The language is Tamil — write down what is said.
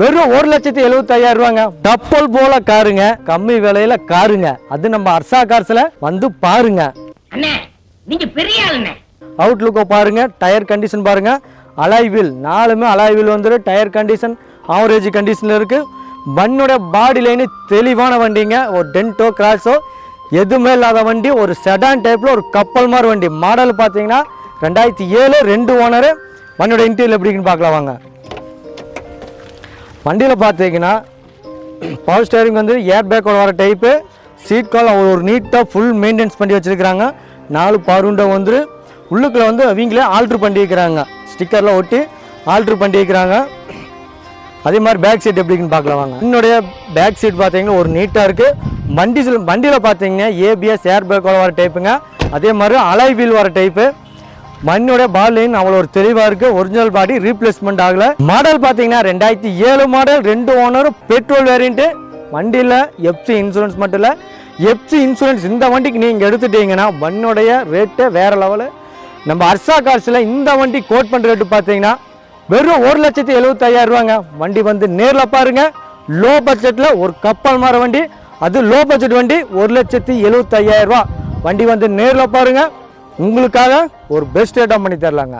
வெறும் ஒரு லட்சத்தி எழுபத்தையாயிரம் ரூபாங்க. டப்பல் போல காருங்க. கம்மி விலையில காருங்க. அது நம்ம அர்சா கார்ஸ்ல வந்து பாருங்க. நீங்க பெரிய அவுட்லுக்கை பாருங்க. டயர் கண்டிஷன் பாருங்க. அலாய் வீல் நாலுமே அலாய் வீல் வந்துடும் டயர் கண்டிஷன் ஆவரேஜ் கண்டிஷனில் இருக்கு. வண்டியோட பாடி லைனு தெளிவான வண்டிங்க. ஒரு டென்ட்டோ கிராஸோ எதுவுமே இல்லாத வண்டி. ஒரு செடான் டைப்பில் ஒரு கப்பல் மாதிரி வண்டி. மாடல் பார்த்தீங்கன்னா ரெண்டாயிரத்தி ஏழு ரெண்டு ஓனரு வண்டியோட இன்டீரியல் எப்படின்னு பார்க்கலாம் வாங்க. வண்டியில் பார்த்தீங்கன்னா பவர் ஸ்டேரிங் வந்து ஏர் பேக்கோட வர டைப்பு சீட் கால் ஒரு நீட்டாக ஃபுல் மெயின்டைன்ஸ் பண்ணி வச்சுருக்கிறாங்க. நாலு பருண்டை வந்து உள்ளுக்குள்ள வந்து அவங்களே ஆல்ட்ரு பண்ணியிருக்கிறாங்க. ஸ்டிக்கர்லாம் ஸ்டிக்கரில் ஒட்டி ஆல்ட்ரு பண்ணியிருக்கிறாங்க. அதே மாதிரி பேக் சீட் எப்படின்னு பார்க்கலாம் வாங்க. என்னுடைய பேக் சீட் பார்த்தீங்கன்னா ஒரு நீட்டாக இருக்குது வண்டி வண்டியில் பார்த்தீங்கன்னா ஏபிஎஸ் ஏர் பேக்கோட வர டைப்புங்க அதே மாதிரி அலை வீல் வர டைப்பு மண்ணோட பால் லைன் அவ்வளோ ஒரு தெளிவாக இருக்கு. ஒரிஜினல் பாடி ரீப்ளேஸ்மெண்ட் ஆகல. மாடல் பார்த்தீங்கன்னா ரெண்டாயிரத்தி ஏழு மாடல் ரெண்டு ஓனர் பெட்ரோல் வேரியண்ட்டு வண்டியில் எஃப்சி இன்சூரன்ஸ் மட்டும் இல்லை. எஃப்சி இன்சூரன்ஸ் இந்த வண்டிக்கு நீங்கள் எடுத்துட்டீங்கன்னா வண்டியோடைய ரேட்டு வேற லெவலு நம்ம அர்சா கார்ஸில் இந்த வண்டி கோட் பண்ணுற ரேட்டு பார்த்தீங்கன்னா வெறும் ஒரு லட்சத்தி எழுபத்தையாயிரம் ரூபாங்க. வண்டி வந்து நேரில் பாருங்க. லோ பட்ஜெட்டில் ஒரு கப்பல் மாற வண்டி. அது லோ பட்ஜெட் வண்டி ஒரு லட்சத்தி எழுபத்தையாயிரம் ரூபா. வண்டி வந்து நேரில் பாருங்க. உங்களுக்காக ஒரு பெஸ்ட் ரேட்டாக பண்ணி தரலாங்க.